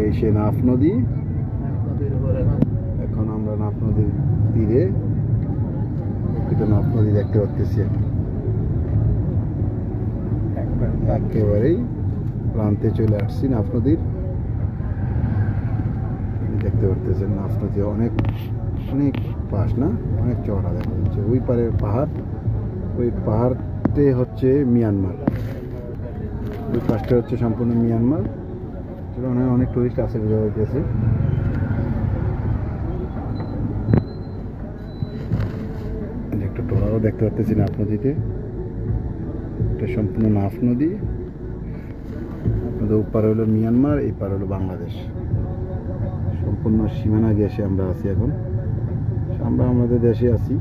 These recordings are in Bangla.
এই সে নাফ নদী। এখন আমরা নাফ নদীর তীরে প্রকৃত নাফ নদী দেখতে পাচ্ছি একেবারেই প্রান্তে চলে আসছি নাফ নদীর। দেখতে পারতেছেন নাফ নদী অনেক অনেক পাশ না? অনেক চওড়া দেখা যাচ্ছে। ওই পারে পাহাড়, ওই পাহাড়তে হচ্ছে মিয়ানমার। ওই পাশটা হচ্ছে সম্পূর্ণ মিয়ানমার। অনেক অনেক টুরিস্ট আসে বোঝা যাইতেছে একটা টোলারও দেখতে পাচ্তেছি নাফ নদীতে এটা সম্পূর্ণ নাফ নদী। আপনাদের ওপারে হলো মিয়ানমার, এই পার হলো বাংলাদেশ। সম্পূর্ণ সীমানা গ্যাসে আমরা আছি এখন। আমরা আমাদের দেশে আছি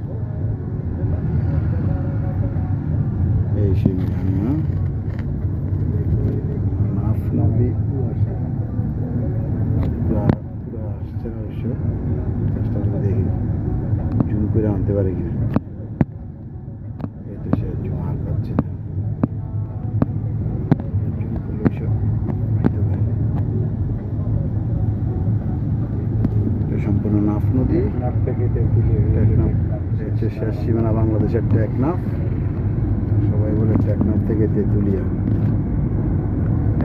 এই সেই মিয়ানমার নাফ নদী পুরা পুরা আসছে না অবশ্য চেষ্টা করে দেখি জুম করে আনতে পারে কিনা সে পাচ্ছে না। সম্পূর্ণ নাফ নদী। হচ্ছে শেষ সীমানা বাংলাদেশের টেকনাফ। সবাই বলে টেকনাফ থেকে তেঁতুলিয়া।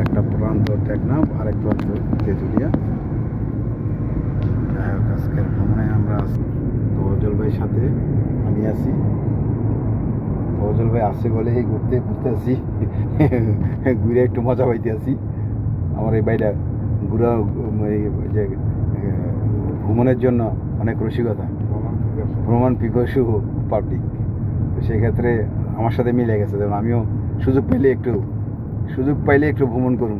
একটা প্রান্ত টেকনাফ আরেক প্রান্ত তেঁতুলিয়া যাই হোক আজকের ভ্রমণে আমরা আছি সাথে আমি আসি তজল ভাই আসছে বলে এই ঘুরতে ঘুরতে আসি। ঘুরে একটু মজা পাইতে আসি। আমার এই বাড়িটা ঘুরা যে ভ্রমণের জন্য অনেক রসিকতা। ভ্রমণ পিকসু পাবলিক তো সেক্ষেত্রে আমার সাথে মিলে গেছে। যেমন আমিও সুযোগ পাইলে একটু, সুযোগ পাইলে একটু ভ্রমণ করব।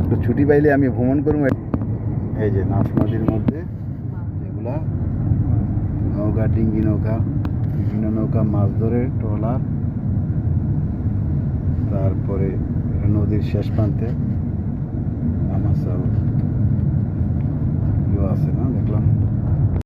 একটু ছুটি পাইলে আমি ভ্রমণ করব। এই যে নাফ নদীর মধ্যে যেগুলা নৌকা ডিঙ্গি নৌকা বিভিন্ন নৌকা মাছ ধরে ট্রলার তারপরে নদীর শেষ প্রান্তে